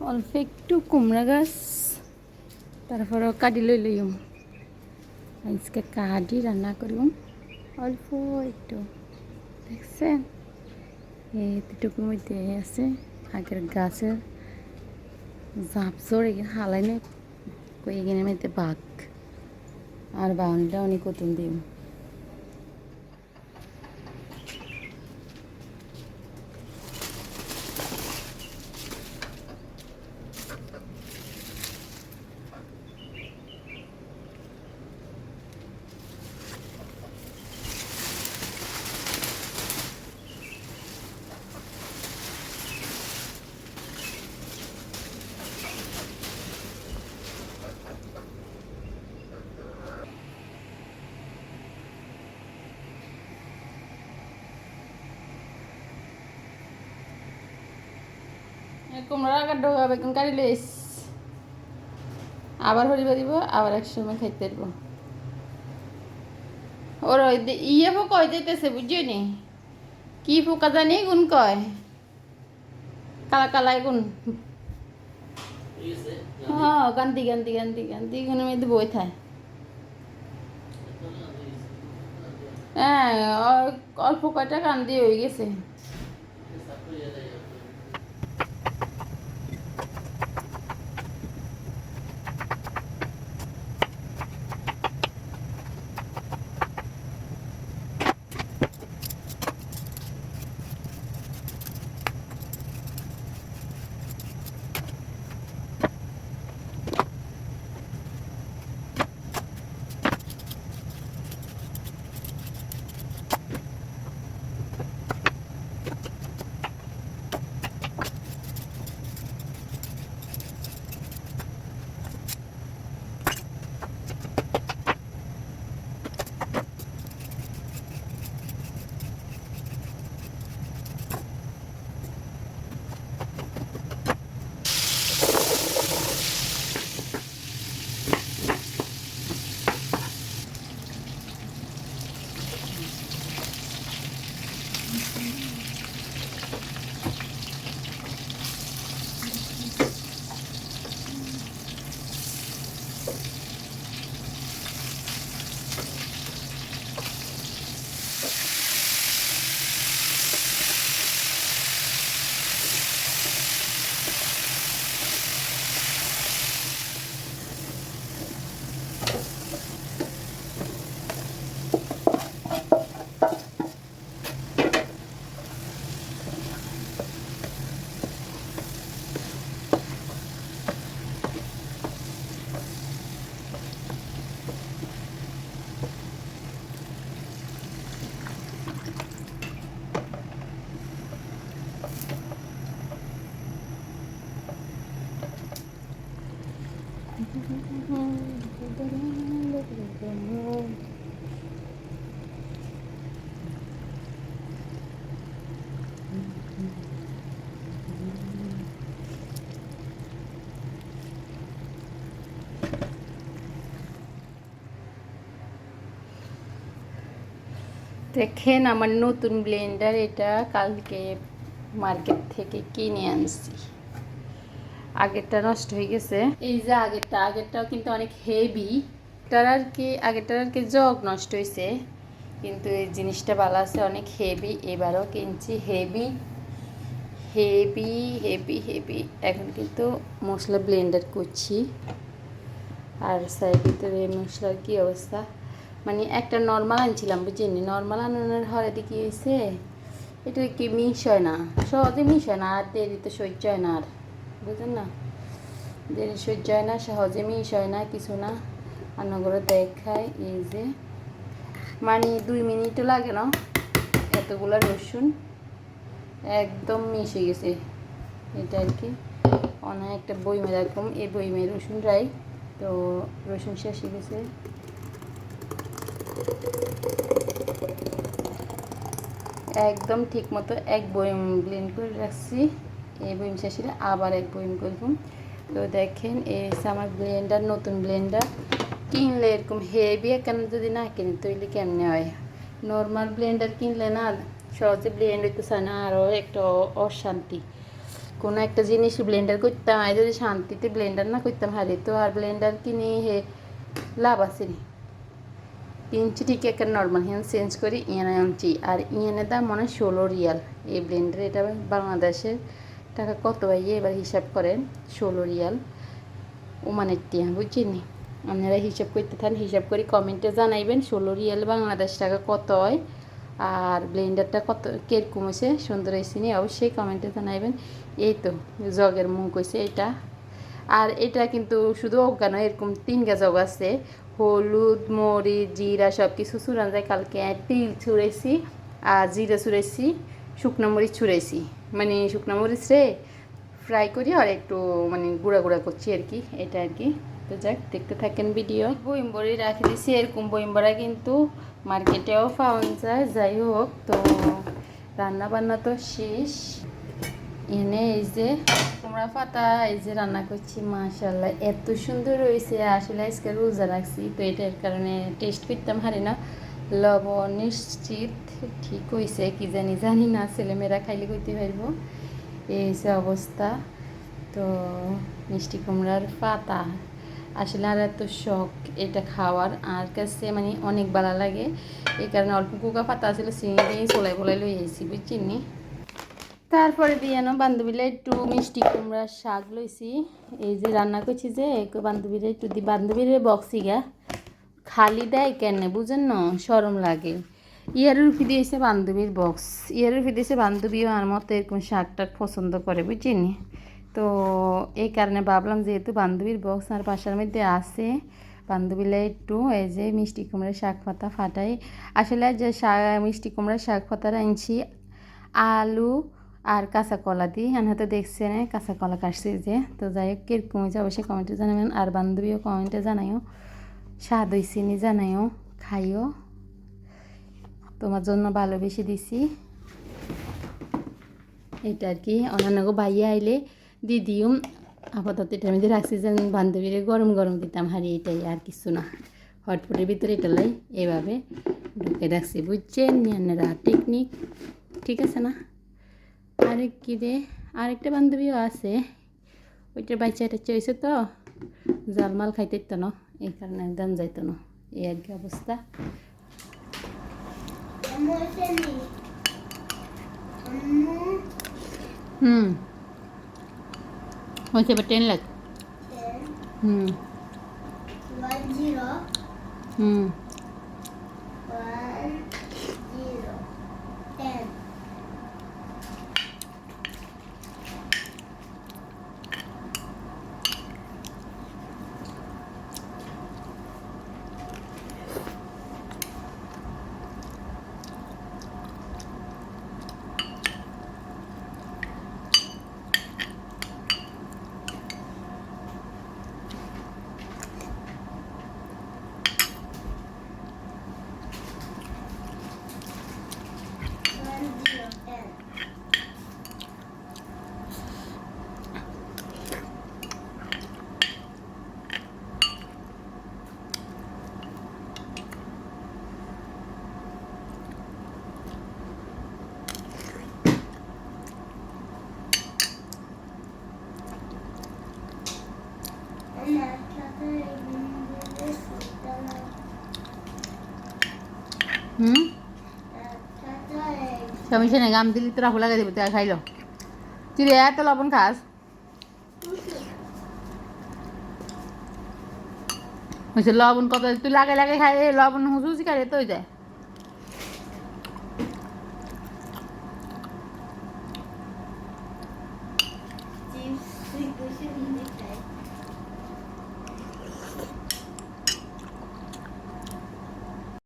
অল্প একটু কুমড়া গাছ, তারপরও কাটি লই লইম। আজকে কাটি রান্না করিম। অল্প একটু, দেখছেন? এতটুকুর মধ্যে আছে, আগের গাছের জাপ চড়ে গিয়ে হালাই নে কই গিয়ে মধ্যে বাঘ। আর বাউনটা অনেক কতুন দিম কুমড়া কাটো বেগুন লইস। আবার হরিবা দিব আবার এক সময় খাইতে দিব। ওর ইয়ে পোকা হয়ে যাইতেছে বুঝছ নি? কি পোকা জানি গুণ কয়। কালা কালাই গুণ। হ্যাঁ গান্তি গান্তি গান্তি গান্তি গুণের মধ্যে বই থায় হ্যাঁ অল্প কয়টা কান্দি হয়ে গেছে। দেখেন আমার নতুন ব্লেন্ডার এটা কালকে মার্কেট থেকে কিনে আনছি। আগেরটা নষ্ট হয়ে গেছে। এই যে আগেরটা, আগেরটাও কিন্তু অনেক হেভি এটার আর কি, আগেরটার আর কি জগ নষ্ট হয়েছে কিন্তু এই জিনিসটা ভালো আছে, অনেক হেভি এবারও কিনছি হেভি হেভি হেভি হেভি এখন কিন্তু মশলা ব্লেন্ডার করছি। আর সাইড ভিতরে মশলার কী অবস্থা? মানে একটা নর্মাল আনছিলাম বুঝিনি নর্মাল আনানোর হরে কি হয়েছে এটা কি মিস হয় না? সহজে মিস হয় না, আর দেরিতে সহ্য হয় না আর। বুঝলেন না? দেরি সহ্য হয় না, সহজে মিস হয় না, কিছু না। রান্নাঘরে দেখায় এই যে মানে দুই মিনিটও লাগে না। এতগুলো রসুন একদম মিশে গেছে। এটা আর কি, অনেক একটা বইমে রাখলাম এই বইমে রসুন রাই, তো রসুন শেষ হয়ে গেছে। একদম ঠিক মতো এক বয়ম ব্লেন্ড করে রাখছি। এই বয়ম শেষে আবার এক বইম করলাম তো দেখেন, এই হচ্ছে আমার ব্লেন্ডার নতুন ব্লেন্ডার কিনলে এরকম হেভি কেন যদি না কিনি, তৈলে কেমনে হয়? নর্মাল ব্লেন্ডার কিনলে না, সহজে ব্লেন্ড হইতে না আরও একটা অশান্তি। কোনো একটা জিনিস ব্লেন্ডার করতাম হয় যদি শান্তিতে ব্লেন্ডার না করতাম, হারে তো আর ব্লেন্ডার কিনে হে লাভ আছে নি? কিনছি ঠিক একটা নর্মাল হ্যান্ড চেঞ্জ করি, ইয়ানে আনছি। আর ইয়ানের দাম মনে হয় ষোলো রিয়াল। এই ব্লেন্ডার এটা বাংলাদেশের টাকা কত ভাইয়ে এবার হিসাব করেন, ষোলো রিয়াল। ওমানের টিয়া, বুঝছিনি আপনারা হিসাব করতে থাকেন, হিসাব করে কমেন্টে জানাইবেন, ষোলো রিয়াল বাংলাদেশ টাকা কত হয়? আর ব্লেন্ডারটা কত, কীরকম হয়েছে? সুন্দর হয়েছে নি? অবশ্যই কমেন্টে জানাইবেন। এই তো, জগের মুখ হয়েছে এটা। আর এটা কিন্তু শুধু অজ্ঞান এরকম তিন গা জগ আছে। হলুদ, মরিচ, জিরা সব কিছু চুরান যায়। কালকে তিল ছুঁড়েছি, আর জিরা ছুঁড়েছি, শুকনো মরিচ ছুঁড়েছি। মানে শুকনো মরিচ রে ফ্রাই করি আর একটু মানে গুঁড়া গুঁড়া করছি আর কি, এটা আর কি। তো যাক, দেখতে থাকেন ভিডিও বইম্বরি রাখি দিছি, এরকম বইম্বরা কিন্তু মার্কেটেও পাওয়া যায়, যাই হোক, তো রান্না বান্না তো শেষ। এনে এই যে কুমড়া পাতা, এই যে রান্না করছি মাশাল্লাহ এত সুন্দর হয়েছে, আসলে আজকে রোজা রাখছি, তো এটার কারণে টেস্ট করতাম, হারি না। লবণ নিশ্চিত, ঠিক হয়েছে কি জানি জানি না, ছেলেমেয়েরা খাইলে করতে পারব। এই হচ্ছে অবস্থা। তো মিষ্টি কুমড়ার পাতা। আসলে আর এত শখ এটা খাওয়ার। আর কাছে মানে অনেক ভালো লাগে। এই কারণে অল্প কুকা পাতা আসলে চিনি দিয়ে চলাই বলাই লই বুঝছিনি তারপরে দিয়ে না বান্ধবীরা একটু মিষ্টি কুমড়ার শাক লইছি। এই যে রান্না করছি যে বান্ধবীরা একটু দি বান্ধবীর বক্সি গা। খালি দেয় কেন, বুঝেন না? সরম লাগে। ইয়ার রুফি দিয়েছে বান্ধবীর বক্স ইয়ার রুফি দিয়েছে বান্ধবীও আমার মতো এরকম শাক টাক পছন্দ করে বুঝিনি তো এই কারণে ভাবলাম যেহেতু বান্ধবীর বক্স আর বাসার মধ্যে আছে বান্ধবীরা একটু এই যে মিষ্টি কুমড়ার শাক পাতা ফাটাই। আসলে যে মিষ্টি কুমড়ার শাক পাতাটা আনছি, আলু আর কাঁচা কলা দিই আমি হয়তো দেখছেন কাঁচা কলা কাটছি যে। তো যাই হোক, কীরকম হয়েছে অবশ্যই কমেন্টে জানাবেন। আর বান্ধবীও কমেন্টে জানাইও স্বাদ হয়েছে নি জানাইও খাইও। তোমার জন্য ভালোবেসে দিছি। এটা আর কি অন্যান্য ভাইয়া আইলে দিদিও আপাতত এটার মধ্যে রাখছি যে বান্ধবীরে গরম গরম দিতাম, হারি এটাই আর কিছু না। হটপটের ভিতরে এটা লাই এভাবে ঢুকে রাখছি, বুঝছেন? নিয়ানেরা টেকনিক, ঠিক আছে না? আরেক কি রে, আরেকটা বান্ধবীও আছে। ওইটার বাচ্চা টাচ্চা হয়েছে তো, জালমাল খাইতে তো না। এই কারণে দান যাইতো না এই আর কি অবস্থা হুম হয়েছে এবার টেন লাখ হুম One zero হুম সমস্যা নেই গাম দিলি তো রাখু লাগাই দেবো তুই খাইলো তুই এত লবণ খাস। লবণ কত, তুই লাগাই লাগাই খাই লবণ হুসুসি খাই তো যায়।